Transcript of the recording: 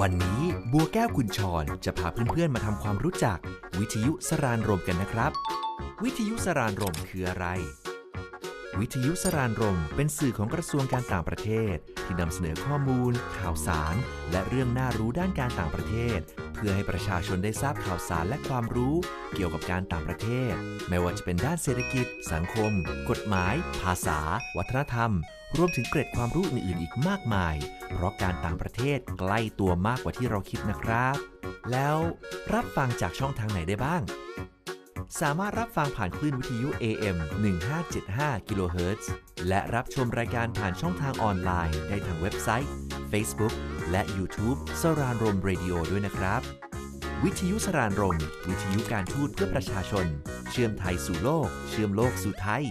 วันนี้บัวแก้วคุณชรจะพาเพื่อนๆมาทำความรู้จัก วิทยุสรานรมกันนะครับ วิทยุสรานรมคืออะไร วิทยุสรานรมเป็นสื่อของกระทรวงการต่างประเทศ ที่นำเสนอข้อมูล ข่าวสาร และเรื่องน่ารู้ด้านการต่างประเทศ พื่อให้ประชาชนได้ทราบข่าวสารและความรู้เกี่ยวกับการต่างประเทศ ไม่ว่าจะเป็นด้านเศรษฐกิจ สังคม กฎหมาย ภาษา วัฒนธรรม รวมถึงเกร็ดความรู้อื่นๆ อีกมากมาย เพราะการต่างประเทศใกล้ตัวมากกว่าที่เราคิดนะครับ แล้วรับฟังจากช่องทางไหนได้บ้างสามารถรับฟังผ่านคลื่นวิทยุ AM 1575กิโลเฮิรตซ์และรับชมรายการผ่านช่องทางออนไลน์ได้ทางเว็บไซต์ Facebook และ YouTube สรานรมเรดิโอด้วยนะครับ วิทยุสรานรม วิทยุการทูตเพื่อประชาชน เชื่อมไทยสู่โลก เชื่อมโลกสู่ไทย